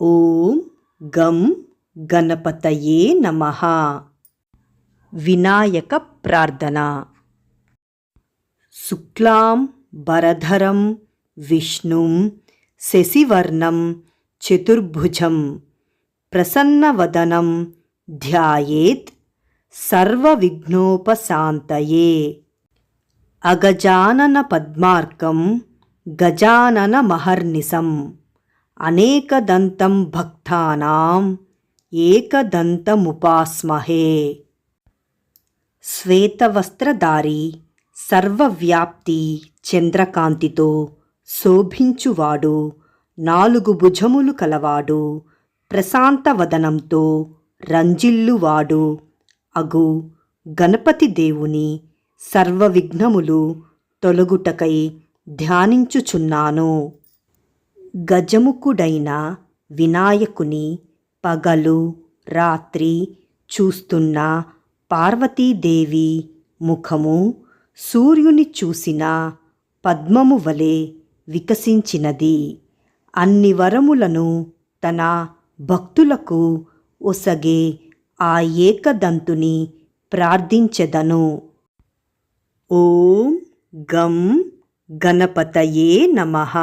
ఓం గం గణపతయే నమ. వినాయక ప్రార్థన. శుక్లాం భరధరం విష్ణుం శశివర్ణం చతుర్భుజం ప్రసన్నవదనం ధ్యాయేత్ సర్వవిఘ్నోపశాంతయే. అగజానన పద్మార్కం గజానన మహర్నిశం. అనేకదంతం భక్తానాం ఏకదంతముపాస్మహే. శ్వేతవస్త్రధారి సర్వవ్యాప్తి చంద్రకాంతితో శోభించువాడు నాలుగు భుజములు కలవాడు ప్రశాంతవదనంతో రంజిల్లువాడు. అగు గణపతి దేవుని సర్వవిఘ్నములు తొలగుటకై ధ్యానించుచున్నాను. గజముఖుడైన వినాయకుని పగలు రాత్రి చూస్తున్న పార్వతీదేవి ముఖము సూర్యుని చూసిన పద్మము వలె వికసించినది. అన్ని వరములను తన భక్తులకు ఒసగే ఆ ఏకదంతుని ప్రార్థించెదను. ఓం గం గణపతయే నమః.